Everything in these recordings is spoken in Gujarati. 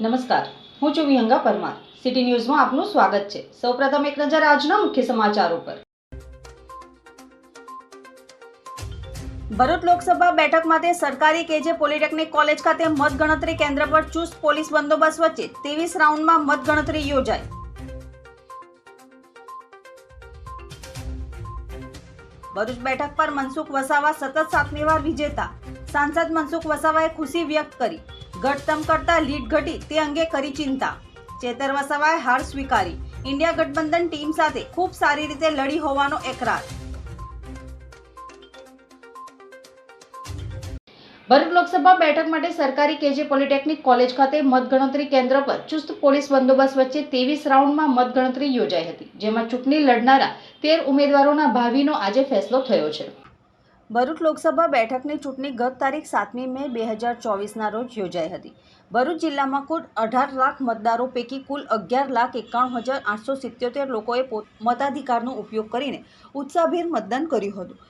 નમસ્કાર. હું છું વિહંગા પરમાર. સિટી ન્યૂઝમાં આપનું સ્વાગત છે. સૌપ્રથમ એક નજર આજના મુખ્ય સમાચારો પર. ભરૂચ લોકસભા બેઠક માટે સરકારી કેજે પોલિટેકનિક કોલેજ ખાતે મતગણતરી કેન્દ્ર પર ચુસ્ત પોલીસ બંદોબસ્ત વચ્ચે ત્રેવીસ રાઉન્ડમાં મતગણતરી યોજાઈ. ભરૂચ બેઠક પર મનસુખ વસાવા સતત સાતમી વાર વિજેતા. સાંસદ મનસુખ વસાવાએ ખુશી વ્યક્ત કરી. ઘટતમ કરતા લીડ ઘટી તે અંગે કરી ચિંતા. ચેતર વસાવાએ હાર સ્વીકારી. ઇન્ડિયા ગઠબંધન ટીમ સાથે ખૂબ સારી રીતે લડી હોવાનો એકરાર. ભરૂચ લોકસભા બેઠક માટે સરકારી કેજે પોલિટેકનિક કોલેજ ખાતે મતગણતરી કેન્દ્ર પર ચુસ્ત પોલીસ બંદોબસ્ત વચ્ચે ત્રેવીસ રાઉન્ડમાં મતગણતરી યોજાઈ હતી, જેમાં ચૂંટણી લડનારા તેર ઉમેદવારોના ભાવિનો આજે ફેસલો થયો છે. ભરૂચ લોકસભા બેઠકની ચૂંટણી ગત તારીખ સાતમી મે બે હજાર ચોવીસના રોજ યોજાઈ હતી. ભરૂચ જિલ્લામાં કુલ અઢાર લાખ મતદારો પૈકી કુલ અગિયાર લાખ એકાણું હજાર આઠસો સિત્યોતેર લોકોએ મતાધિકારનો ઉપયોગ કરીને ઉત્સાહભેર મતદાન કર્યું હતું.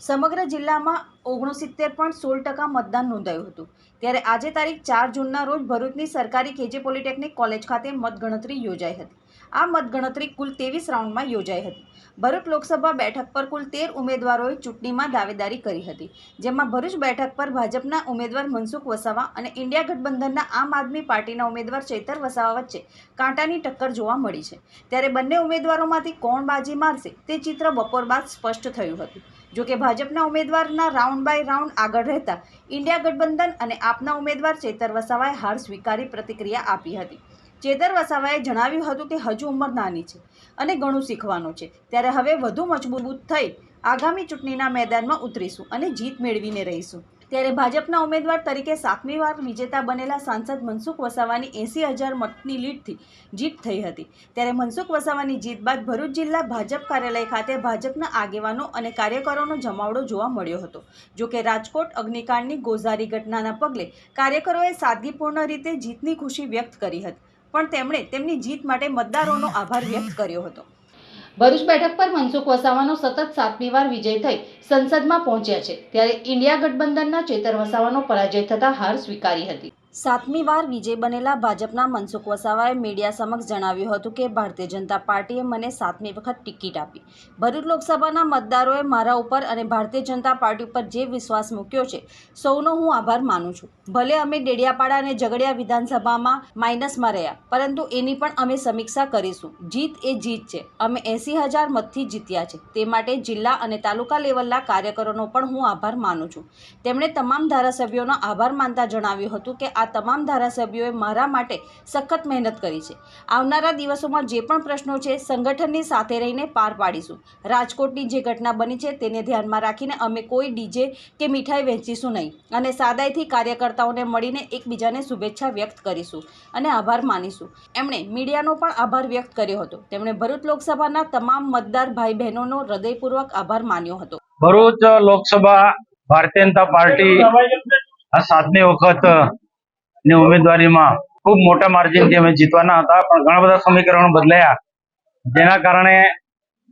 સમગ્ર જિલ્લામાં ઓગણસિત્તેર પોઈન્ટ સોળ ટકા મતદાન નોંધાયું હતું. ત્યારે આજે તારીખ ચાર જૂનના રોજ ભરૂચની સરકારી કેજે પોલિટેકનિક કોલેજ ખાતે મતગણતરી યોજાઈ હતી. આ મતગણતરી કુલ ત્રેવીસ રાઉન્ડમાં યોજાઈ હતી. ભરૂચ લોકસભા બેઠક પર કુલ તેર ઉમેદવારોએ ચૂંટણીમાં દાવેદારી કરી હતી. જેમાં ભરૂચ બેઠક પર ભાજપના ઉમેદવાર મનસુખ વસાવા અને ઇન્ડિયા ગઠબંધનના આમ આદમી પાર્ટીના ઉમેદવાર ચૈતર વસાવા વચ્ચે કાંટાની ટક્કર જોવા મળી છે. ત્યારે બંને ઉમેદવારોમાંથી કોણ બાજી મારશે તે ચિત્ર બપોર બાદ સ્પષ્ટ થયું હતું. જોકે ભાજપના ઉમેદવારના રાઉન્ડ બાય રાઉન્ડ આગળ રહેતા ઇન્ડિયા ગઠબંધન અને આપના ઉમેદવાર ચેતર વસાવાએ હાર સ્વીકારી પ્રતિક્રિયા આપી હતી. ચેતર વસાવાએ જણાવ્યું હતું કે હજુ ઉંમર નાની છે અને ઘણું શીખવાનું છે. ત્યારે હવે વધુ મજબૂત થઈ આગામી ચૂંટણીના મેદાનમાં ઉતરીશું અને જીત મેળવીને રહીશું. ત્યારે ભાજપના ઉમેદવાર તરીકે સાતમી વાર વિજેતા બનેલા સાંસદ મનસુખ વસાવાની એંસી હજાર મતની લીડથી જીત થઈ હતી. ત્યારે મનસુખ વસાવાની જીત બાદ ભરૂચ જિલ્લા ભાજપ કાર્યાલય ખાતે ભાજપના આગેવાનો અને કાર્યકરોનો જમાવડો જોવા મળ્યો હતો. જોકે રાજકોટ અગ્નિકાંડની ગોઝારી ઘટનાના પગલે કાર્યકરોએ સાદગીપૂર્ણ રીતે જીતની ખુશી વ્યક્ત કરી હતી. પણ તેમણે તેમની જીત માટે મતદારોનો આભાર વ્યક્ત કર્યો હતો. ભરૂચ બેઠક પર મનસુખ વસાવાનો સતત સાતમી વાર વિજય થઈ સંસદમાં પહોંચ્યા છે, ત્યારે ઇન્ડિયા ગઠબંધનના ચેતર વસાવાનો પરાજય થતા હાર સ્વીકારી હતી. સાતમી વાર વિજય બનેલા ભાજપના મનસુખ વસાવાએ મીડિયા સમક્ષ જણાવ્યું હતું કે ભારતીય જનતા પાર્ટીએ મને સાતમી વખત ટિકિટ આપી. ભરૂચ લોકસભાના મતદારોએ મારા ઉપર અને ભારતીય જનતા પાર્ટી ઉપર જે વિશ્વાસ મૂક્યો છે, સૌનો હું આભાર માનું છું. ભલે અમે ડેડિયાપાડા અને ઝઘડિયા વિધાનસભામાં માઇનસમાં રહ્યા, પરંતુ એની પણ અમે સમીક્ષા કરીશું. જીત એ જીત છે. અમે એંસી હજાર મતથી જીત્યા છે. તે માટે જિલ્લા અને તાલુકા લેવલના કાર્યકરોનો પણ હું આભાર માનું છું. તેમણે તમામ ધારાસભ્યોનો આભાર માનતા જણાવ્યું હતું કે આ તમામ ધારાસભ્યોએ મારા માટે સખત મહેનત કરી છે. આવનારા દિવસોમાં જે પણ પ્રશ્નો છે, સંગઠનની સાથે રહીને પાર પાડીશું. રાજકોટની જે ઘટના બની છે, તેને ધ્યાનમાં રાખીને અમે કોઈ ડીજે કે મીઠાઈ વહેંચીશું નહીં અને સાદાઈથી કાર્યકર્તાઓને મળીને એકબીજાને શુભેચ્છા વ્યક્ત કરીશું અને આભાર માનીશું. એમણે મીડિયાનો પણ આભાર વ્યક્ત કર્યો હતો. તેમણે ભરૂચ લોકસભાના તમામ મતદાર ભાઈ બહેનોનો હૃદયપૂર્વક આભાર માન્યો હતો. ભરૂચ લોકસભા ભારતીય જનતા પાર્ટી આ સાતમી વખત ની ઉમેદવારીમાં ખૂબ મોટા માર્જિનથી અમે જીતવાના હતા. પણ ઘણા બધા સમીકરણો બદલાયા. જેના કારણે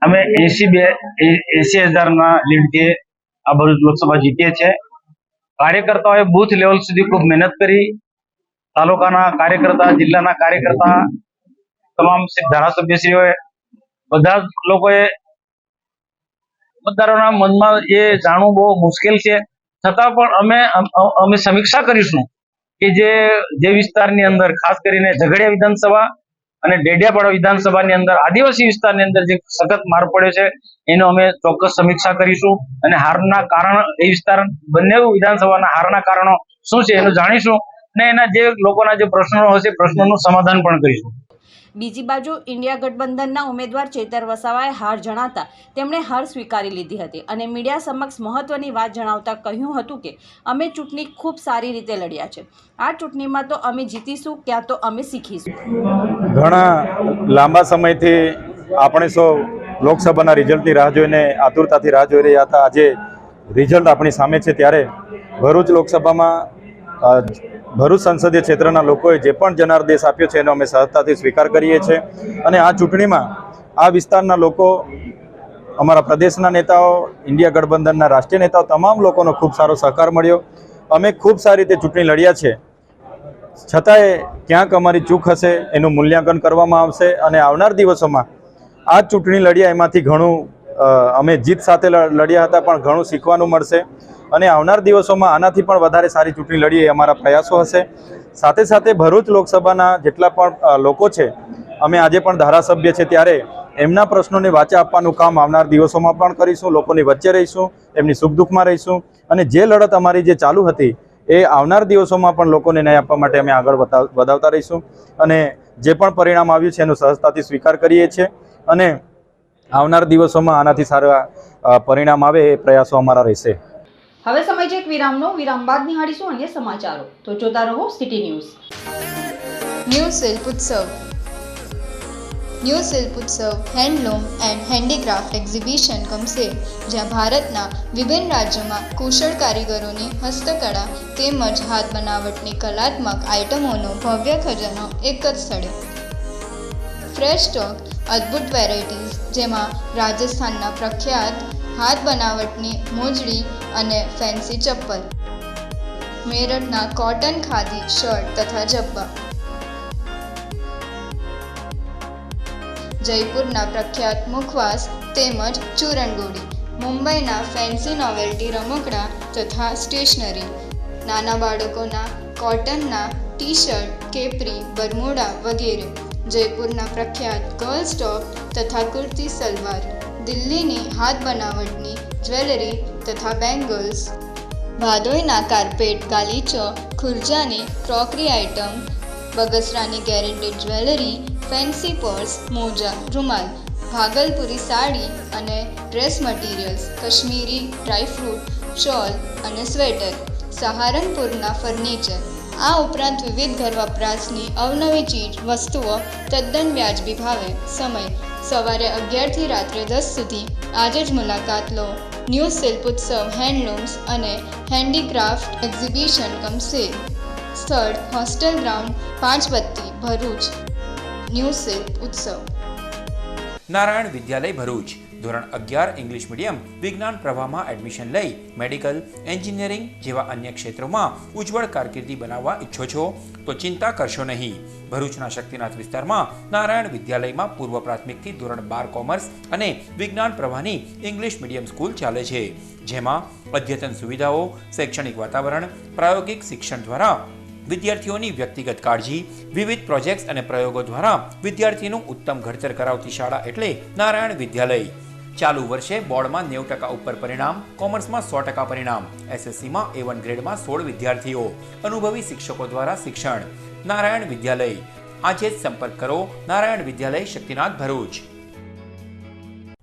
અમે એસી બે એસી હજારના લીડથી આ ભરૂચ લોકસભા જીતીએ છીએ. કાર્યકર્તાઓએ બૂથ લેવલ સુધી ખૂબ મહેનત કરી. તાલુકાના કાર્યકર્તા, જિલ્લાના કાર્યકર્તા, તમામ ધારાસભ્યશ્રીઓએ બધા જ લોકોએ મતદારોના મનમાં એ જાણવું બહુ મુશ્કેલ છે. છતાં પણ અમે અમે સમીક્ષા કરીશું. કે જે વિસ્તારની અંદર ખાસ કરીને ઝઘડિયા વિધાનસભા અને ડેડિયાપાડા વિધાનસભાની અંદર, આદિવાસી વિસ્તારની અંદર જે સખત માર પડ્યો છે, એનો અમે ચોક્કસ સમીક્ષા કરીશું અને હારના કારણ, એ વિસ્તાર બંને વિધાનસભાના હારના કારણો શું છે એનું જાણીશું અને એના જે લોકોના જે પ્રશ્નો હશે, પ્રશ્નોનું સમાધાન પણ કરીશું. બીજી બાજુ ઇન્ડિયા ગઠબંધનના ઉમેદવાર ચેતર વસાવાએ હાર જણાતા તેમણે હાર સ્વીકારી લીધી હતી અને મીડિયા સમક્ષ મહત્વની વાત જણાવતા કહ્યું હતું કે, અમે ચૂંટણી ખૂબ સારી રીતે લડ્યા છે. આ ચૂંટણીમાં તો અમે જીતીશું, ક્યાં તો અમે શીખીશું. ઘણા લાંબા સમયથી આપણે સૌ લોકસભાના રિઝલ્ટની રાહ જોઈને, આતુરતાથી રાહ જોઈ રહ્યા હતા. આજે રિઝલ્ટ આપણી સામે છે, ત્યારે ભરૂચ લોકસભામાં ભરૂચ સંસદીય ક્ષેત્રના લોકોએ જે પણ જનારદેશ આપ્યો છે, એનો અમે સહજતાથી સ્વીકાર કરીએ છીએ. અને આ ચૂંટણીમાં આ વિસ્તારના લોકો, અમારા પ્રદેશના નેતાઓ, ઇન્ડિયા ગઠબંધનના રાષ્ટ્રીય નેતાઓ, તમામ લોકોનો ખૂબ સારો સહકાર મળ્યો. અમે ખૂબ સારી રીતે ચૂંટણી લડ્યા છે. છતાંય ક્યાંક અમારી ચૂક હશે, એનું મૂલ્યાંકન કરવામાં આવશે અને આવનાર દિવસોમાં આ ચૂંટણી લડ્યા, એમાંથી ઘણું અમે જીત સાથે લડ્યા હતા, પણ ઘણું શીખવાનું મળશે. અને આવનાર દિવસોમાં આનાથી પણ વધારે સારી ચૂંટણી લડીએ અમારા પ્રયાસો હશે. સાથે સાથે ભરૂચ લોકસભાના જેટલા પણ લોકો છે, અમે આજે પણ ધારાસભ્ય છે ત્યારે એમના પ્રશ્નોને વાચા આપવાનું કામ આવનાર દિવસોમાં પણ કરીશું, લોકોની વચ્ચે રહીશું, એમની સુખ દુઃખમાં રહીશું અને જે લડત અમારી જે ચાલુ હતી એ આવનાર દિવસોમાં પણ લોકોને ન્યાય આપવા માટે અમે આગળ વધાવ- વધાવતા રહીશું અને જે પણ પરિણામ આવ્યું છે એનો સહજતાથી સ્વીકાર કરીએ છીએ અને આવનાર દિવસોમાં આનાથી સારા પરિણામ આવે એ પ્રયાસો અમારા રહેશે. હવે સમય છે એક વિરામનો. વિરામ બાદ નિહાળીશું અન્ય સમાચારો. તો જોતા રહો સિટી ન્યૂઝ. ન્યૂ શિલ્પ ઉત્સવ. ન્યૂ શિલ્પ ઉત્સવ, હેન્ડલૂમ એન્ડ હેન્ડીક્રાફ્ટ એક્ઝિબિશન ગમશે, જ્યાં ભારતના વિભિન્ન રાજ્યોમાં કુશળ કારીગરોની હસ્તકળા તેમજ હાથ બનાવટની કલાત્મક આઇટમોનો ભવ્ય ખજાનો એક જ સ્થળે. ફ્રેશ સ્ટોક, અદ્ભુત વેરાયટીઝ, જેમાં રાજસ્થાનના પ્રખ્યાત હાથ બનાવટની મોજડી અને ફેન્સી ચપ્પલ. મેરઠના કોટન ખાદી, શર્ટ તથા જબ્બા. જયપુરના પ્રખ્યાત મુખવાસ તેમજ ચૂરણગોળી મુંબઈના ફેન્સી નોવેલ્ટી રમકડા તથા સ્ટેશનરી. નાના બાળકોના કોટનના ટી શર્ટ કેપરી, બરમુડા વગેરે. જયપુરના પ્રખ્યાત ગર્લ્સ ટોપ તથા કુર્તી સલવાર. દિલ્હીની હાથ બનાવટની જ્વેલરી તથા બેંગલ્સ. ભાદોઈના કાર્પેટ, ગાલીચો, ખુરજાની ક્રોકરી આઇટમ, બગસરાની ગેરેન્ટેડ જ્વેલરી, ફેન્સી પર્સ, મોજા, રૂમાલ, ભાગલપુરી સાડી અને dress materials, Kashmiri dry fruit shawl અને સ્વેટર, સહારનપુરના ફર્નિચર. આ ઉપરાંત વિવિધ ઘર વપરાશની અવનવી ચીજ વસ્તુઓ તદ્દન વ્યાજબી ભાવે. સમય સવારે અગિયારથી રાત્રે દસ સુધી. આજે જ મુલાકાત લો. ન્યૂ શિલ્પોત્સવ, હેન્ડલૂમ્સ અને હેન્ડીક્રાફ્ટ એક્ઝિબિશન કમ સેલ સ્થળ, hostel ground Panch Batti Bharuch. New શિલ્પ ઉત્સવ નારાયણ વિદ્યાલય ભરૂચ. ધોરણ અગિયાર ઇંગ્લિશ મીડિયમ વિજ્ઞાન પ્રવાહમાં એડમિશન લઈ મેડિકલ એન્જિનિયરિંગ જેવા અન્ય ક્ષેત્રોમાં ઉજ્જવળ કારકિર્દી બનાવવા ઈચ્છો છો? તો ચિંતા કરશો નહીં. ભરૂચના શક્તિનાથ વિસ્તારમાં નારાયણ વિદ્યાલયમાં પૂર્વ પ્રાથમિકથી ધોરણ બાર કોમર્સ અને વિજ્ઞાન પ્રવાહની ઇંગ્લિશ મીડિયમ સ્કૂલ ચાલે છે. જેમાં અદ્યતન સુવિધાઓ, શૈક્ષણિક વાતાવરણ, પ્રાયોગિક શિક્ષણ દ્વારા વિદ્યાર્થીઓની વ્યક્તિગત કાળજી, વિવિધ પ્રોજેક્ટ્સ અને પ્રયોગો દ્વારા વિદ્યાર્થીનું ઉત્તમ ઘડતર કરાવતી શાળા એટલે નારાયણ વિદ્યાલય. ચાલુ વર્ષે બોર્ડમાં નેવું ટકા ઉપર પરિણામ, કોમર્સમાં સો ટકા પરિણામ, એસએસસીમાં એ વન ગ્રેડમાં સોળ વિદ્યાર્થીઓ, અનુભવી શિક્ષકો દ્વારા શિક્ષણ. નારાયણ વિદ્યાલય. આજે જ સંપર્ક કરો. નારાયણ વિદ્યાલય, શક્તિનાથ ભરૂચ.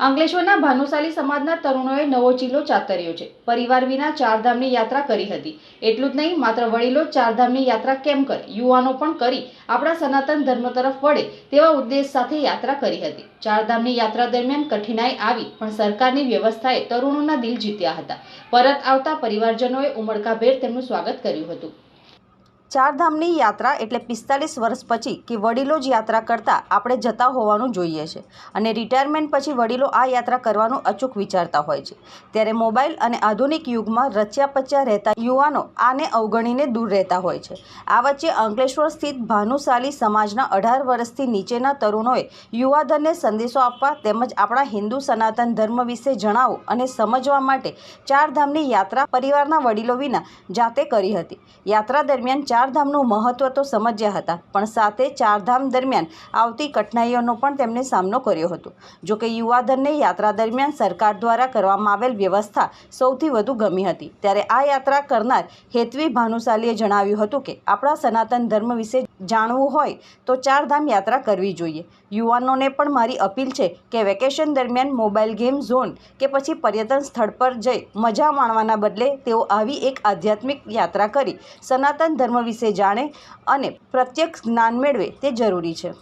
અંકલેશ્વરના ભાનુશાલી સમાજના તરુણોએ નવો ચીલો ચાતર્યો છે. પરિવાર વિના ચારધામની યાત્રા કરી હતી. એટલું જ નહીં, માત્ર વડીલો ચારધામની યાત્રા કેમ કરે? યુવાનો પણ કરી. આપણા સનાતન ધર્મ તરફ વળે તેવા ઉદ્દેશ સાથે યાત્રા કરી હતી. ચારધામની યાત્રા દરમિયાન કઠિનાઈ આવી, પણ સરકારની વ્યવસ્થાએ તરુણોના દિલ જીત્યા હતા. પરત આવતા પરિવારજનોએ ઉમળકાભેર તેમનું સ્વાગત કર્યું હતું. ચારધામની યાત્રા એટલે પિસ્તાલીસ વર્ષ પછી કે વડીલો જ યાત્રા કરતાં આપણે જતા હોવાનું જોઈએ છે. અને રિટાયરમેન્ટ પછી વડીલો આ યાત્રા કરવાનું અચૂક વિચારતા હોય છે. ત્યારે મોબાઈલ અને આધુનિક યુગમાં રચ્યા પચ્યા રહેતા યુવાનો આને અવગણીને દૂર રહેતા હોય છે. આ વચ્ચે અંકલેશ્વર સ્થિત ભાનુશાલી સમાજના અઢાર વર્ષથી નીચેના તરુણોએ યુવાધનને સંદેશો આપવા તેમજ આપણા હિન્દુ સનાતન ધર્મ વિશે જણાવો અને સમજવા માટે ચારધામની યાત્રા પરિવારના વડીલો વિના જાતે કરી હતી. યાત્રા દરમિયાન ચારધામનું મહત્ત્વ તો સમજ્યા હતા, પણ સાથે ચારધામ દરમિયાન આવતી કઠિનાઈઓનો પણ તેમણે સામનો કર્યો હતો. જોકે યુવાધનને યાત્રા દરમિયાન સરકાર દ્વારા કરવામાં આવેલ વ્યવસ્થા સૌથી વધુ ગમી હતી. ત્યારે આ યાત્રા કરનાર હેતવી ભાનુશાલીએ જણાવ્યું હતું કે, આપણા સનાતન ધર્મ વિશે જાણવું હોય તો ચારધામ યાત્રા કરવી જોઈએ. યુવાનોને પણ મારી અપીલ છે કે વેકેશન દરમિયાન મોબાઈલ ગેમ ઝોન કે પછી પર્યટન સ્થળ પર જઈ મજા માણવાના બદલે તેઓ આવી એક આધ્યાત્મિક યાત્રા કરી સનાતન ધર્મ વિશે જાણે અને પ્રત્યક્ષ જ્ઞાન મેળવે તે જરૂરી છે.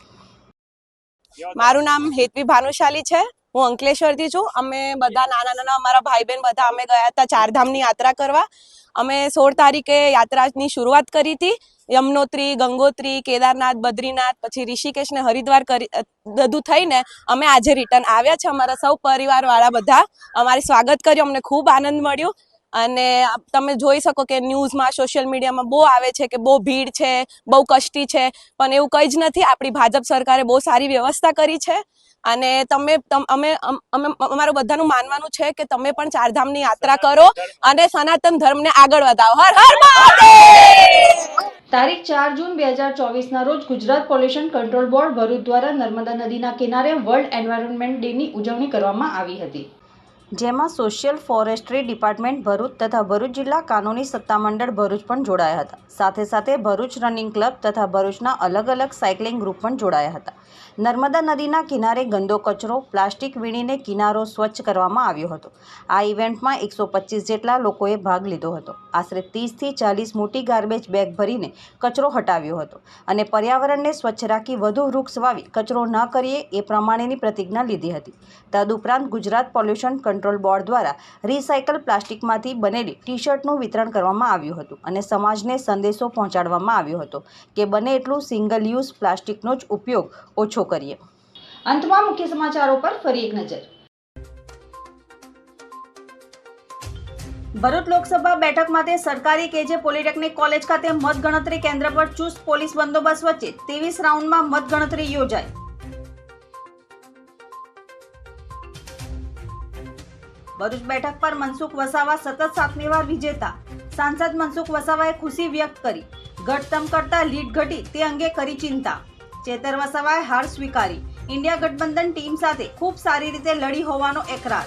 મારું નામ હેતવી ભાનુશાલી છે. હું અંકલેશ્વરથી છું. અમે બધા નાના નાના અમારા ભાઈ બહેન બધા અમે ગયા હતા ચારધામની યાત્રા કરવા. અમે સોળ તારીખે યાત્રાની શરૂઆત કરી હતી. યમનોત્રી ગંગોત્રી કેદારનાથ બદ્રીનાથ પછી ઋષિકેશ ને હરિદ્વાર કરી બધું થઈને અમે આજે રિટર્ન આવ્યા છે અમારા સૌ પરિવારવાળા બધા. અમારે સ્વાગત કર્યું અમને ખૂબ આનંદ મળ્યો. અને તમે જોઈ શકો કે ન્યૂઝમાં સોશિયલ મીડિયામાં બહુ આવે છે કે બહુ ભીડ છે બહુ કષ્ટી છે પણ એવું કંઈ જ નથી. આપણી ભાજપ સરકારે બહુ સારી વ્યવસ્થા કરી છે. અને તમે અમ- અમે અમારું બધાનું માનવાનું છે કે તમે પણ ચારધામની યાત્રા કરો અને સનાતન ધર્મને આગળ વધાવો. હર હર મહાદેવ! તારીખ ચાર જૂન બે હજાર ચોવીસના રોજ Gujarat pollution control board Bharuch દ્વારા નર્મદા નદીના કિનારે વર્લ્ડ એન્વાયરમેન્ટ ડેની ઉજવણી કરવામાં આવી હતી. જેમાં સોશિયલ ફોરેસ્ટ્રી ડિપાર્ટમેન્ટ ભરૂચ તથા ભરૂચ જિલ્લા કાનૂની સત્તામંડળ ભરૂચ પણ જોડાયા હતા. સાથે સાથે ભરૂચ રનિંગ ક્લબ તથા ભરૂચના અલગ અલગ સાયકલિંગ ગ્રુપ પણ જોડાયા હતા. નર્મદા નદીના કિનારે ગંદો કચરો, પ્લાસ્ટિક વીણીને કિનારો સ્વચ્છ કરવામાં આવ્યો હતો. આ ઇવેન્ટમાં એકસો પચીસ જેટલા લોકોએ ભાગ લીધો હતો. આશરે ત્રીસથી ચાલીસ મોટી ગાર્બેજ બેગ ભરીને કચરો હટાવ્યો હતો અને પર્યાવરણને સ્વચ્છ રાખી વધુ વૃક્ષ વાવી કચરો ન કરીએ એ પ્રમાણેની પ્રતિજ્ઞા લીધી હતી. તદુપરાંત ગુજરાત પોલ્યુશન કંટ્રોલ બોર્ડ દ્વારા રિસાયકલ પ્લાસ્ટિકમાંથી બનેલી ટી શર્ટનું વિતરણ કરવામાં આવ્યું હતું અને સમાજને સંદેશો પહોંચાડવામાં આવ્યો હતો કે બને એટલું સિંગલ યુઝ પ્લાસ્ટિકનો જ ઉપયોગ ઓછો કરીએ. અંતમાં મુખ્ય સમાચારો પર ફરી એક નજર. ભરૂચ લોકસભા બેઠક માટે સરકારી કેજે પોલિટેકનિક કોલેજ ખાતે મતગણતરી કેન્દ્ર પર ચુસ્ત પોલીસ બંદોબસ્ત વચ્ચે ત્રેવીસ રાઉન્ડમાં મતગણતરી યોજાઈ. ભરૂચ બેઠક પર મનસુખ વસાવા સતત સાતમી વાર વિજેતા. સાંસદ મનસુખ વસાવાએ ખુશી વ્યક્ત કરી. ઘટતમ કરતા લીડ ઘટી તે અંગે કરી ચિંતા. ચેતર વસાવાએ હાર સ્વીકારી. ઇન્ડિયા ગઠબંધન ટીમ સાથે ખૂબ સારી રીતે લડી હોવાનો એકરાર.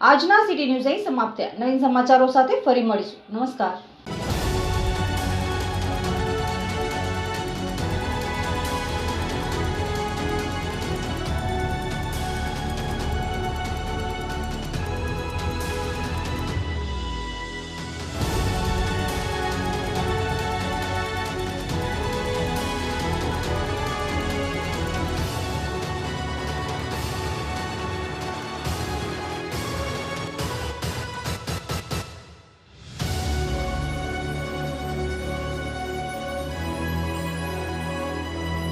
આજના સિટી ન્યૂઝ અહીં સમાપ્ત થયા. નવીન સમાચારો સાથે ફરી મળીશું. નમસ્કાર.